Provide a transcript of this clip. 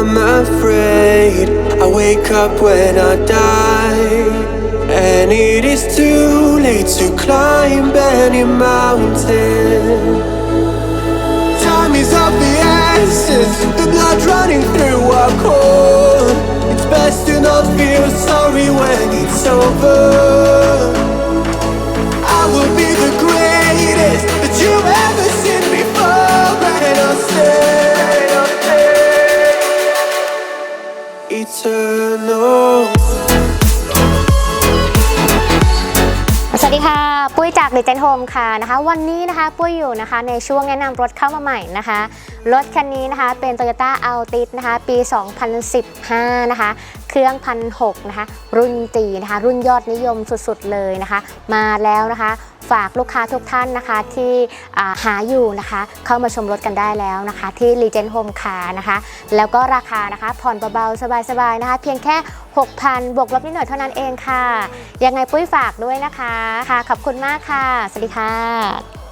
I'm afraid I wake up when I die. And it is too late to climb any mountain. Time is of the essence, the blood running through our core. It's best to not feel sorry when it's over. สวัสดีค่ะ ปุ้ยจากดิเจนโฮมค่ะนะคะ วันนี้นะคะ ปุ้ยอยู่นะคะ ในช่วงแนะนำรถเข้ามาใหม่นะคะ รถคันนี้นะคะเป็น Toyota Altis นะคะ ปี 2015 นะคะเครื่องพันหนะคะ รุ่นจีนะคะ รุ่นยอดนิยมสุดๆเลยนะคะ มาแล้วนะคะ ฝากลูกค้าทุกท่านนะคะที่หาอยู่นะคะ เข้ามาชมรถกันได้แล้วนะคะ ที่ Legend Home Car นะคะ แล้วก็ราคานะคะ ผ่อนเบาๆ สบายๆนะคะ เพียงแค่ 6,000 บวกลบนิดหน่อยเท่านั้นเองค่ะ ยังไงปุ้ยฝากด้วยนะคะค่ะขอบคุณมากค่ะ สวัสดีค่ะ